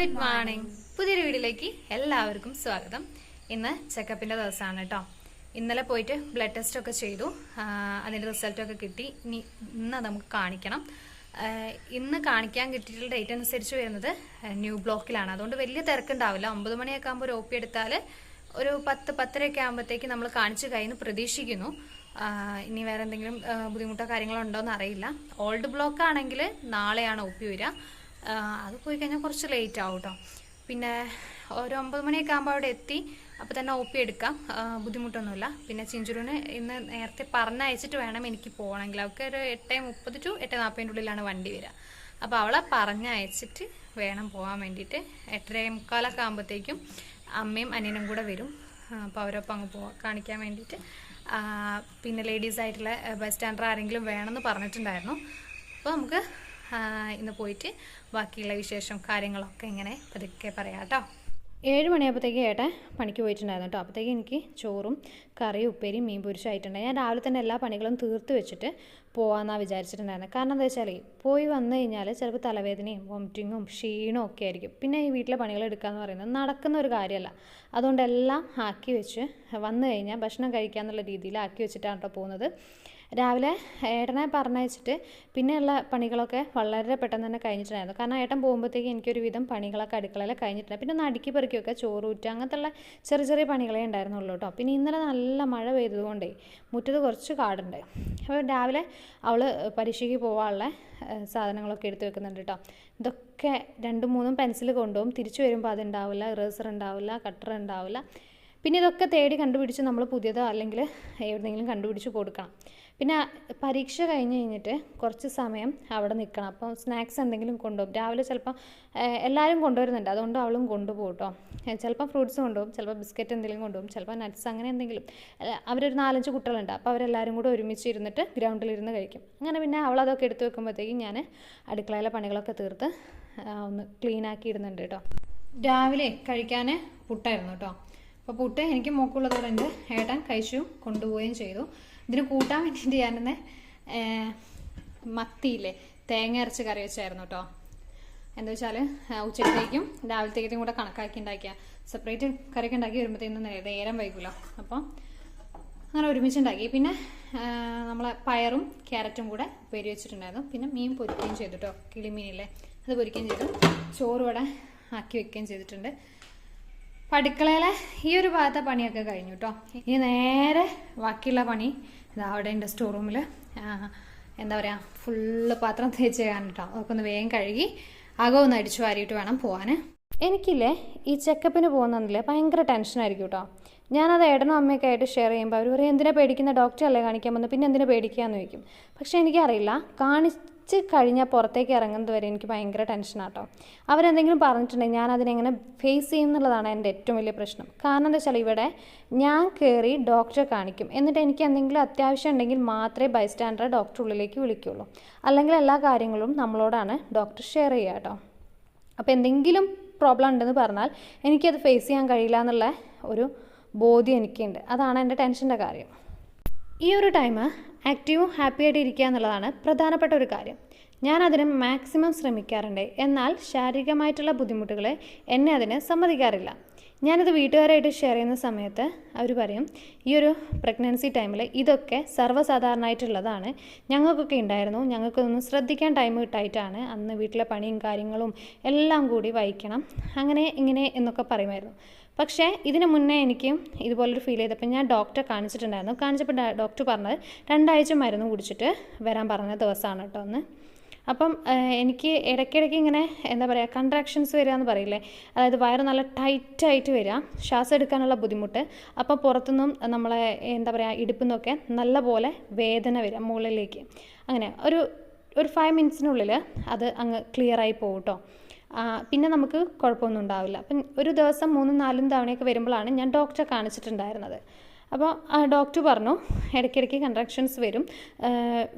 Good morning പുതിയൊരു വീഡിയോയിലേക്ക് എല്ലാവർക്കും സ്വാഗതം. ഇന്ന് ചെക്കപ്പിന്റെ ദിവസമാണ് കേട്ടോ ഇന്നലെ പോയിട്ട് ബ്ലഡ് ടെസ്റ്റ് ഒക്കെ ചെയ്തു. അതിന്റെ റിസൾട്ടൊക്കെ കിട്ടി. ഇനി ഇന്ന് നമുക്ക് കാണിക്കണം. ഇന്ന് കാണിക്കാൻ കിട്ടിയിട്ടുള്ള ഡേറ്റ് അനുസരിച്ച് വരുന്നത് ന്യൂ ബ്ലോക്കിലാണ് അതുകൊണ്ട് വലിയ തിരക്കുണ്ടാവില്ല. ഒമ്പത് മണിയൊക്കെ ആകുമ്പോൾ ഒരു ഒ പി എടുത്താൽ ഒരു പത്ത് പത്തരയൊക്കെ ആകുമ്പോഴത്തേക്ക് നമ്മൾ കാണിച്ചു കഴിഞ്ഞ് പ്രതീക്ഷിക്കുന്നു. ഇനി വേറെ എന്തെങ്കിലും ബുദ്ധിമുട്ടോ കാര്യങ്ങളോ ഉണ്ടോ എന്ന് അറിയില്ല. ഓൾഡ് ബ്ലോക്ക് ആണെങ്കിൽ നാളെയാണ് ഒ പി വരിക. അത് പോയി കഴിഞ്ഞാൽ കുറച്ച് ലേറ്റ് ആവും കേട്ടോ പിന്നെ ഒരു ഒമ്പത് മണിയൊക്കെ ആകുമ്പോൾ അവിടെ എത്തി. അപ്പോൾ തന്നെ ഒ പി എടുക്കാം. ബുദ്ധിമുട്ടൊന്നുമില്ല. പിന്നെ ചിഞ്ചുരുവിന് ഇന്ന് നേരത്തെ പറഞ്ഞയച്ചിട്ട് വേണം എനിക്ക് പോകണമെങ്കിൽ. അവൾക്ക് ഒരു എട്ട് മുപ്പത് ടു എട്ട് നാൽപ്പതിന്റെ ഉള്ളിലാണ് വണ്ടി വരിക. അപ്പോൾ അവളെ പറഞ്ഞയച്ചിട്ട് വേണം പോകാൻ വേണ്ടിയിട്ട്. എട്ടര മുക്കാലൊക്കെ ആകുമ്പോഴത്തേക്കും അമ്മയും അനിയനും കൂടെ വരും. അപ്പോൾ അവരൊപ്പം അങ്ങ് പോവാം കാണിക്കാൻ വേണ്ടിയിട്ട്. പിന്നെ ലേഡീസ് ആയിട്ടുള്ള ബസ് സ്റ്റാൻഡർ ആരെങ്കിലും വേണമെന്ന് പറഞ്ഞിട്ടുണ്ടായിരുന്നു. അപ്പോൾ നമുക്ക് ഇന്ന് പോയിട്ട് ബാക്കിയുള്ള വിശേഷം കാര്യങ്ങളൊക്കെ ഇങ്ങനെ പതുക്കെ പറയാം കേട്ടോ ഏഴ് മണിയാകുമ്പോഴത്തേക്ക് ഏട്ടൻ പണിക്ക് പോയിട്ടുണ്ടായിരുന്നു കേട്ടോ അപ്പോഴത്തേക്ക് എനിക്ക് ചോറും കറിയും ഉപ്പേരിയും മീൻ പൊരിച്ചായിട്ടുണ്ട് ഞാൻ രാവിലെ തന്നെ എല്ലാ പണികളും തീർത്ത് വെച്ചിട്ട് പോകാമെന്നാണ് വിചാരിച്ചിട്ടുണ്ടായിരുന്നത് കാരണം എന്താ വെച്ചാൽ പോയി വന്നു കഴിഞ്ഞാൽ ചിലപ്പോൾ തലവേദനയും വോമിറ്റിങ്ങും ക്ഷീണവും ഒക്കെ ആയിരിക്കും. പിന്നെ ഈ വീട്ടിലെ പണികൾ എടുക്കുക എന്ന് പറയുന്നത് നടക്കുന്ന ഒരു കാര്യമല്ല. അതുകൊണ്ട് എല്ലാം ആക്കി വെച്ച് വന്നു കഴിഞ്ഞാൽ ഭക്ഷണം കഴിക്കാന്നുള്ള രീതിയിൽ ആക്കി വെച്ചിട്ടാണ് കേട്ടോ പോകുന്നത്. രാവിലെ ഏട്ടനെ പറഞ്ഞയച്ചിട്ട് പിന്നെയുള്ള പണികളൊക്കെ വളരെ പെട്ടെന്ന് തന്നെ കഴിഞ്ഞിട്ടുണ്ടായിരുന്നു. കാരണം ഏട്ടൻ പോകുമ്പോഴത്തേക്ക് എനിക്കൊരു വിധം പണികളൊക്കെ അടുക്കളയിൽ കഴിഞ്ഞിട്ടുണ്ട് പിന്നെ ഒന്ന് അടുക്കി പെറുക്കിയൊക്കെ ചോറ് ഊറ്റുക അങ്ങനത്തെ ചെറിയ ചെറിയ പണികളേ ഉണ്ടായിരുന്നുള്ളൂ കേട്ടോ. പിന്നെ ഇന്നലെ നല്ല മഴ പെയ്തതുകൊണ്ടേ മുറ്റത്ത് കുറച്ച് കാടുണ്ട്. അപ്പോൾ രാവിലെ അവൾ പരീക്ഷയ്ക്ക് പോകാനുള്ള സാധനങ്ങളൊക്കെ എടുത്ത് വെക്കുന്നുണ്ട് കേട്ടോ. ഇതൊക്കെ രണ്ടും മൂന്നും പെൻസിൽ കൊണ്ടുപോകും. തിരിച്ചു വരുമ്പോൾ അതുണ്ടാവില്ല ഇറേസർ ഉണ്ടാവില്ല കട്ടർ ഉണ്ടാവില്ല. പിന്നെ ഇതൊക്കെ തേടി കണ്ടുപിടിച്ച് നമ്മൾ പുതിയതോ അല്ലെങ്കിൽ എവിടെയെങ്കിലും കണ്ടുപിടിച്ച് കൊടുക്കണം. പിന്നെ പരീക്ഷ കഴിഞ്ഞ് കഴിഞ്ഞിട്ട് കുറച്ച് സമയം അവിടെ നിൽക്കണം. അപ്പം സ്നാക്സ് എന്തെങ്കിലും കൊണ്ടുപോകും. രാവിലെ ചിലപ്പം എല്ലാവരും കൊണ്ടുവരുന്നുണ്ട്. അതുകൊണ്ട് അവളും കൊണ്ടുപോകും കേട്ടോ ചിലപ്പോൾ ചിലപ്പം ഫ്രൂട്ട്സ് കൊണ്ടുപോകും ചിലപ്പോൾ ബിസ്ക്കറ്റ് എന്തെങ്കിലും കൊണ്ടുപോകും ചിലപ്പോൾ നട്ട്സ് അങ്ങനെ എന്തെങ്കിലും. അവരൊരു നാലഞ്ച് കുട്ടികളുണ്ട്. അപ്പോൾ അവരെല്ലാവരും കൂടെ ഒരുമിച്ച് ഇരുന്നിട്ട് ഗ്രൗണ്ടിലിരുന്ന് കഴിക്കും. അങ്ങനെ പിന്നെ അവളതൊക്കെ എടുത്ത് വെക്കുമ്പോഴത്തേക്കും ഞാൻ അടുക്കളയിലെ പണികളൊക്കെ തീർത്ത് ഒന്ന് ക്ലീൻ ആക്കി ഇടുന്നുണ്ട് കേട്ടോ രാവിലെ കഴിക്കാൻ പുട്ടായിരുന്നു കേട്ടോ അപ്പോൾ പുട്ട് എനിക്ക് മോക്കുള്ളതോടെ ഉണ്ട് ഏട്ടൻ കഴിച്ചു കൊണ്ടുപോവുകയും ചെയ്തു. ഇതിന് കൂട്ടാൻ വേണ്ടിയിട്ട് ഞാനിന്ന് മത്തിയില്ലേ തേങ്ങ അരച്ച് കറി വെച്ചായിരുന്നു കേട്ടോ എന്താ വെച്ചാൽ ഉച്ചത്തേക്കും രാവിലത്തേക്കും കൂടെ കണക്കാക്കി ഉണ്ടാക്കിയ. സെപ്പറേറ്റ് കറിയൊക്കെ ഉണ്ടാക്കി വരുമ്പോഴത്തേക്കും നേരം വൈകുമല്ലോ അപ്പോൾ അങ്ങനെ ഒരുമിച്ചുണ്ടാക്കി. പിന്നെ ആ, നമ്മളെ പയറും ക്യാരറ്റും കൂടെ ഉപ്പേരി വെച്ചിട്ടുണ്ടായിരുന്നു. പിന്നെ മീൻ പൊരിക്കുകയും ചെയ്തു കേട്ടോ കിളിമീനില്ലേ അത് പൊരിക്കുകയും ചെയ്തു. ചോറ് ഇവിടെ ആക്കി വെക്കുകയും ചെയ്തിട്ടുണ്ട്. പടുക്കളയിലെ ഈ ഒരു ഭാഗത്തെ പണിയൊക്കെ കഴിഞ്ഞു കേട്ടോ ഇനി നേരെ ബാക്കിയുള്ള പണി ഇതാ അവിടെ ഉണ്ട് സ്റ്റോർ റൂമിൽ എന്താ പറയുക ഫുള്ള് പാത്രം തേച്ച് ചെയ്യാൻ കേട്ടോ. അതൊക്കെ ഒന്ന് വേഗം കഴുകി അകം ഒന്ന് അടിച്ചു വാരിയിട്ട് വേണം പോകാൻ എനിക്കില്ലേ ഈ ചെക്കപ്പിന് പോകുന്നതിൽ ഭയങ്കര ടെൻഷനായിരിക്കും കേട്ടോ. ഞാനത് ഏട്ടനും അമ്മയൊക്കെ ആയിട്ട് ഷെയർ ചെയ്യുമ്പോൾ അവർ പറയും എന്തിനാ പേടിക്കുന്ന? ഡോക്ടറെ അല്ലേ കാണിക്കാൻ വന്നു? പിന്നെ എന്തിനാ പേടിക്കാന്ന് ചോദിക്കും. പക്ഷേ എനിക്കറിയില്ല. കാണിച്ച് കഴിഞ്ഞാൽ പുറത്തേക്ക് ഇറങ്ങുന്നത് വരെ എനിക്ക് ഭയങ്കര ടെൻഷനാട്ടോ അവരെന്തെങ്കിലും പറഞ്ഞിട്ടുണ്ടെങ്കിൽ ഞാൻ അതിനെങ്ങനെ ഫേസ് ചെയ്യുന്നുള്ളതാണ് എന്റെ ഏറ്റവും വലിയ പ്രശ്നം. കാരണം എന്താ വെച്ചാൽ ഇവിടെ ഞാൻ കയറി ഡോക്ടറെ കാണിക്കും. എന്നിട്ട് എനിക്ക് എന്തെങ്കിലും അത്യാവശ്യം ഉണ്ടെങ്കിൽ മാത്രമേ ബൈസ്റ്റാൻഡറെ ഡോക്ടറെ ഉള്ളിലേക്ക് വിളിക്കുള്ളൂ. അല്ലെങ്കിൽ എല്ലാ കാര്യങ്ങളും നമ്മളോടാണ് ഡോക്ടർ ഷെയർ ചെയ്യുക കേട്ടോ അപ്പോൾ എന്തെങ്കിലും പ്രോബ്ലം ഉണ്ടെന്ന് പറഞ്ഞാൽ എനിക്കത് ഫേസ് ചെയ്യാൻ കഴിയില്ല എന്നുള്ള ഒരു ബോധ്യം എനിക്കുണ്ട്. അതാണ് എന്റെ ടെൻഷന്റെ കാര്യം. ഈ ഒരു ടൈം ആക്റ്റീവും ഹാപ്പി ആയിട്ട് ഇരിക്കുക എന്നുള്ളതാണ് പ്രധാനപ്പെട്ട ഒരു കാര്യം. ഞാൻ അതിന് മാക്സിമം ശ്രമിക്കാറുണ്ട്. എന്നാൽ ശാരീരികമായിട്ടുള്ള ബുദ്ധിമുട്ടുകൾ എന്നെ അതിന് സമ്മതിക്കാറില്ല. ഞാനിത് വീട്ടുകാരായിട്ട് ഷെയർ ചെയ്യുന്ന സമയത്ത് അവർ പറയും ഈ ഒരു പ്രഗ്നൻസി ടൈമിൽ ഇതൊക്കെ സർവസാധാരണമായിട്ടുള്ളതാണ് ഞങ്ങൾക്കൊക്കെ ഉണ്ടായിരുന്നു ഞങ്ങൾക്കൊന്നും ശ്രദ്ധിക്കാൻ ടൈം കിട്ടായിട്ടാണ് അന്ന് വീട്ടിലെ പണിയും കാര്യങ്ങളും എല്ലാം കൂടി വഹിക്കണം. അങ്ങനെ ഇങ്ങനെ എന്നൊക്കെ പറയുമായിരുന്നു. പക്ഷേ ഇതിനു മുന്നേ എനിക്കും ഇതുപോലൊരു ഫീൽ ചെയ്തപ്പോൾ ഞാൻ ഡോക്ടറെ കാണിച്ചിട്ടുണ്ടായിരുന്നു. കാണിച്ചപ്പോൾ ഡോക്ടർ പറഞ്ഞത് രണ്ടാഴ്ച മരുന്ന് കുടിച്ചിട്ട് വരാൻ പറഞ്ഞ ദിവസമാണ് കേട്ടോ ഒന്ന് അപ്പം എനിക്ക് ഇടയ്ക്കിടയ്ക്ക് ഇങ്ങനെ എന്താ പറയുക കൺട്രാക്ഷൻസ് വരിക എന്ന് പറയില്ലേ? അതായത് വയറ് നല്ല ടൈറ്റായിട്ട് വരിക ശ്വാസം എടുക്കാനുള്ള ബുദ്ധിമുട്ട് അപ്പം പുറത്തുനിന്നും നമ്മളെ എന്താ പറയുക ഇടുപ്പിൽ നിന്നൊക്കെ നല്ല പോലെ വേദന വരിക മുകളിലേക്ക്. അങ്ങനെ ഒരു ഒരു ഫൈവ് മിനിറ്റ്സിനുള്ളിൽ അത് അങ്ങ് ക്ലിയറായി പോകും കേട്ടോ. പിന്നെ നമുക്ക് കുഴപ്പമൊന്നും ഉണ്ടാവില്ല. അപ്പം ഒരു ദിവസം മൂന്നും നാലും തവണയൊക്കെ വരുമ്പോഴാണ് ഞാൻ ഡോക്ടറെ കാണിച്ചിട്ടുണ്ടായിരുന്നത്. അപ്പോൾ ഡോക്ടർ പറഞ്ഞു ഇടയ്ക്കിടയ്ക്ക് കൺട്രാക്ഷൻസ് വരും.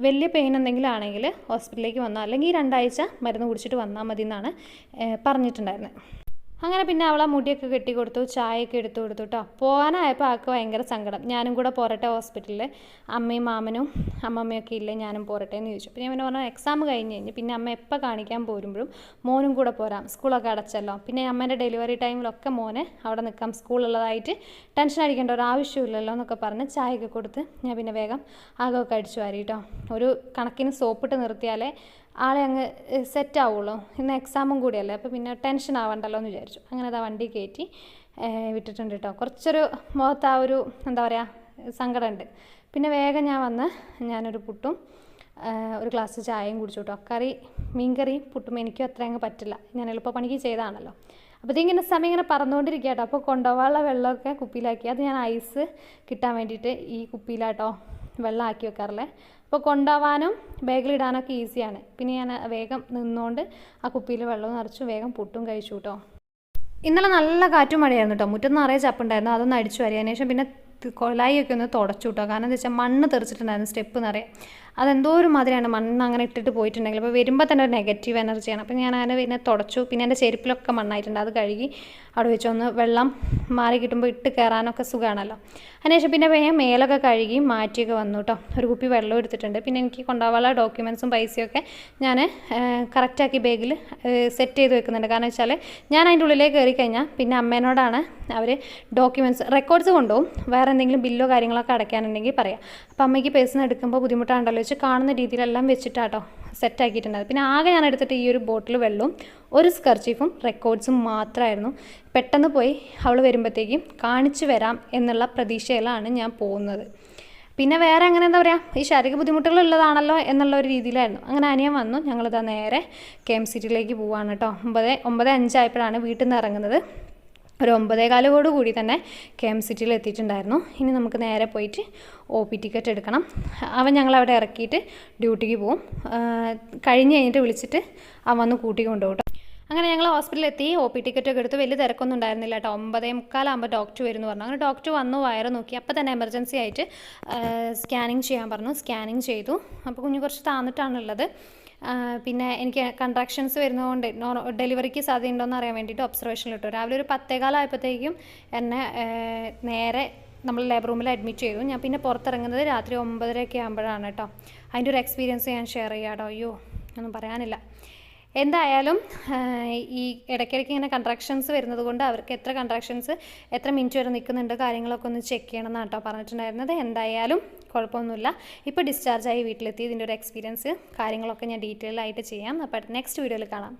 വലിയ പെയിൻ എന്തെങ്കിലും ആണെങ്കിൽ ഹോസ്പിറ്റലിലേക്ക് വന്നാൽ അല്ലെങ്കിൽ രണ്ടാഴ്ച മരുന്ന് കുടിച്ചിട്ട് വന്നാൽ മതി എന്നാണ് പറഞ്ഞിട്ടുണ്ടായിരുന്നത്. അങ്ങനെ പിന്നെ അവളെ മുടിയൊക്കെ കെട്ടി കൊടുത്തു ചായയൊക്കെ എടുത്തു കൊടുത്തു കേട്ടോ പോകാനായപ്പോൾ ആൾക്ക് ഭയങ്കര സങ്കടം. ഞാനും കൂടെ പോരട്ടെ ഹോസ്പിറ്റലിൽ അമ്മയും മാമനും അമ്മമ്മയൊക്കെ ഇല്ലേ ഞാനും പോരട്ടെ എന്ന് ചോദിച്ചു. പിന്നെ അമ്മനെ പറഞ്ഞാൽ പറഞ്ഞു എക്സാം കഴിഞ്ഞ് കഴിഞ്ഞ് പിന്നെ അമ്മ എപ്പോൾ കാണിക്കാൻ പോരുമ്പോഴും മോനും കൂടെ പോരാം. സ്കൂളൊക്കെ അടച്ചല്ലോ. പിന്നെ അമ്മേന്റെ ഡെലിവറി ടൈമിലൊക്കെ മോനെ അവിടെ നിൽക്കാം സ്കൂളുള്ളതായിട്ട് ടെൻഷൻ അടിക്കേണ്ട ഒരു ആവശ്യമില്ലല്ലോ എന്നൊക്കെ പറഞ്ഞ് ചായയൊക്കെ കൊടുത്ത് ഞാൻ പിന്നെ വേഗം ആകമൊക്കെ അടിച്ചു വാരി കേട്ടോ ഒരു കണക്കിന് സോപ്പിട്ട് നിർത്തിയാലേ ആളെ അങ്ങ് സെറ്റ് ആവുള്ളൂ. ഇന്ന് എക്സാമും കൂടിയല്ലേ അപ്പോൾ പിന്നെ ടെൻഷൻ ആവണ്ടല്ലോ എന്ന് വിചാരിച്ചു. അങ്ങനെ അതാ വണ്ടി കയറ്റി വിട്ടിട്ടുണ്ട് കേട്ടോ കുറച്ചൊരു മുഖത്ത് ആ ഒരു എന്താ പറയുക സങ്കടമുണ്ട് പിന്നെ വേഗം ഞാൻ വന്ന് ഞാനൊരു പുട്ടും ഒരു ഗ്ലാസ് ചായയും കുടിച്ചു കേട്ടോ കറി മീൻകറിയും പുട്ടും എനിക്കും അത്ര അങ്ങ് പറ്റില്ല. ഞാൻ എളുപ്പപ്പണിക്ക് ചെയ്തതാണല്ലോ അപ്പോൾ ഇതിങ്ങനെ സമയം ഇങ്ങനെ പറന്നുകൊണ്ടിരിക്കുക കേട്ടോ അപ്പോൾ കൊണ്ടുപോകാനുള്ള വെള്ളമൊക്കെ കുപ്പിയിലാക്കി അത് ഞാൻ ഐസ് കിട്ടാൻ വേണ്ടിയിട്ട് ഈ കുപ്പിയിലാട്ടോ വെള്ളം ആക്കി വെക്കാറില്ലേ? അപ്പോൾ കൊണ്ടുപോകാനും ബാഗിലിടാനൊക്കെ ഈസിയാണ്. പിന്നെ ഞാൻ വേഗം നിന്നുകൊണ്ട് ആ കുപ്പിയിൽ വെള്ളം നിറച്ചു വേഗം പുട്ടും കഴിച്ചു കേട്ടോ. ഇന്നലെ നല്ല കാറ്റും മഴയായിരുന്നു കേട്ടോ. മുറ്റത്ത് നിറയെ ചപ്പുണ്ടായിരുന്നു. അതൊന്ന് അടിച്ചു വരിക അതിനുശേഷം പിന്നെ കൊലായിയൊക്കെ ഒന്ന് തുടച്ചു കേട്ടോ. കാരണം എന്താ വെച്ചാൽ മണ്ണ് തെറിച്ചിട്ടുണ്ടായിരുന്നു. സ്റ്റെപ്പ് നിറയെ. അതെന്തോ ഒരു മാതിരിയാണ് മണ്ണ് അങ്ങനെ ഇട്ടിട്ട് പോയിട്ടുണ്ടെങ്കിൽ. അപ്പോൾ വരുമ്പോൾ തന്നെ ഒരു നെഗറ്റീവ് എനർജിയാണ് അപ്പോൾ ഞാൻ അങ്ങനെ പിന്നെ തുടച്ചു. പിന്നെ എന്റെ ചെരുപ്പിലൊക്കെ മണ്ണായിട്ടുണ്ട്. അത് കഴുകി അവിടെ വെച്ചൊന്ന് വെള്ളം മാറി കിട്ടുമ്പോൾ ഇട്ട് കയറാനൊക്കെ സുഖമാണല്ലോ. അതിനുശേഷം പിന്നെ ഞാൻ മേലൊക്കെ കഴുകി മാറ്റിയൊക്കെ വന്നു കേട്ടോ. ഒരു കുപ്പി വെള്ളം എടുത്തിട്ടുണ്ട്. പിന്നെ എനിക്ക് കൊണ്ടുപോകാനുള്ള ഡോക്യുമെൻസും പൈസയൊക്കെ ഞാൻ കറക്റ്റാക്കി ബാഗിൽ സെറ്റ് ചെയ്ത് വെക്കുന്നുണ്ട്. കാരണം വെച്ചാൽ ഞാൻ അതിന്റെ ഉള്ളിലേക്ക് കയറി കഴിഞ്ഞാൽ പിന്നെ അമ്മേനോടാണ് അവർ ഡോക്യുമെന്റ്സ് റെക്കോർഡ്സ് കൊണ്ടുപോകും. വേറെ എന്തെങ്കിലും ബില്ലോ കാര്യങ്ങളൊക്കെ അടയ്ക്കാനുണ്ടെങ്കിൽ പറയാം. അപ്പോൾ അമ്മയ്ക്ക് പേഴ്സൺ എടുക്കുമ്പോൾ ബുദ്ധിമുട്ടാണ്ടല്ലോ വെച്ച് കാണുന്ന രീതിയിലെല്ലാം വെച്ചിട്ടാട്ടോ സെറ്റ് പിന്നെ ആകെ ഞാൻ എടുത്തിട്ട് ഈ ഒരു ബോട്ടിൽ വെള്ളവും ഒരു സ്കർച്ചീഫും റെക്കോർഡ്സും മാത്രമായിരുന്നു പെട്ടെന്ന് പോയി അവൾ വരുമ്പോഴത്തേക്കും കാണിച്ചു വരാം എന്നുള്ള പ്രതീക്ഷയിലാണ് ഞാൻ പോകുന്നത്. പിന്നെ വേറെ അങ്ങനെ എന്താ പറയുക ഈ ശാരീരിക ബുദ്ധിമുട്ടുകൾ ഉള്ളതാണല്ലോ എന്നുള്ള ഒരു രീതിയിലായിരുന്നു. അങ്ങനെ അനിയൻ വന്നു ഞങ്ങളിതാ നേരെ കെ എം സിറ്റിയിലേക്ക് പോവാണ് കേട്ടോ. ഒമ്പത് ഒമ്പത് അഞ്ചായപ്പോഴാണ് വീട്ടിൽ നിന്ന് ഇറങ്ങുന്നത്. ഒരു ഒമ്പതേകാലോട് കൂടി തന്നെ കെ എം സിറ്റിയിൽ എത്തിയിട്ടുണ്ടായിരുന്നു. ഇനി നമുക്ക് നേരെ പോയിട്ട് ഒ പി ടിക്കറ്റ് എടുക്കണം. അവൻ ഞങ്ങളവിടെ ഇറക്കിയിട്ട് ഡ്യൂട്ടിക്ക് ആ, കഴിഞ്ഞ് കഴിഞ്ഞിട്ട് വിളിച്ചിട്ട് അവൻ വന്ന് കൂട്ടി കൊണ്ടുപോകും അങ്ങനെ ഞങ്ങൾ ഹോസ്പിറ്റലിൽ എത്തി ഒ പി ടിക്കറ്റൊക്കെ എടുത്ത് വലിയ തിരക്കൊന്നും ഉണ്ടായിരുന്നില്ല കേട്ടോ. ഒമ്പതേ മുക്കാലാകുമ്പോൾ ഡോക്ടർ വരുന്നു പറഞ്ഞു. അങ്ങനെ ഡോക്ടർ വന്നു വയറ് നോക്കി. അപ്പോൾ തന്നെ എമർജൻസി ആയിട്ട് സ്കാനിങ് ചെയ്യാൻ പറഞ്ഞു. സ്കാനിങ് ചെയ്തു. അപ്പോൾ കുഞ്ഞ് കുറച്ച് താന്നിട്ടാണുള്ളത്. പിന്നെ എനിക്ക് കൺട്രാക്ഷൻസ് വരുന്നതുകൊണ്ട് ഡെലിവറിക്ക് സാധ്യത സാധ്യതയുണ്ടോയെന്ന് അറിയാൻ വേണ്ടിയിട്ട് ഒബ്സർവേഷനിൽ ഇട്ടു. രാവിലെ ഒരു പത്തേകാലായപ്പോഴത്തേക്കും എന്നെ നേരെ നമ്മൾ ലേബർ റൂമിൽ അഡ്മിറ്റ് ചെയ്തു. ഞാൻ പിന്നെ പുറത്തിറങ്ങുന്നത് രാത്രി ഒമ്പതരയൊക്കെ ആകുമ്പോഴാണ് കേട്ടോ. അതിന്റെ ഒരു എക്സ്പീരിയൻസ് ഞാൻ ഷെയർ ചെയ്യാം കേട്ടോ അയ്യോ ഒന്നും പറയാനില്ല. എന്തായാലും ഈ ഇടയ്ക്കിടയ്ക്ക് ഇങ്ങനെ കൺട്രാക്ഷൻസ് വരുന്നത് കൊണ്ട് അവർക്ക് എത്ര കൺട്രാക്ഷൻസ് എത്ര മിനിറ്റ് വരെ നിൽക്കുന്നുണ്ട് കാര്യങ്ങളൊക്കെ ഒന്ന് ചെക്ക് ചെയ്യണം എന്നാണ് കേട്ടോ പറഞ്ഞിട്ടുണ്ടായിരുന്നത്. എന്തായാലും കുഴപ്പമൊന്നുമില്ല. ഇപ്പോൾ ഡിസ്ചാർജ് ആയി വീട്ടിലെത്തി. ഇതിന്റെ ഒരു എക്സ്പീരിയൻസ് കാര്യങ്ങളൊക്കെ ഞാൻ ഡീറ്റെയിൽ ആയിട്ട് ചെയ്യാം. അപ്പോൾ നെക്സ്റ്റ് വീഡിയോയിൽ കാണാം.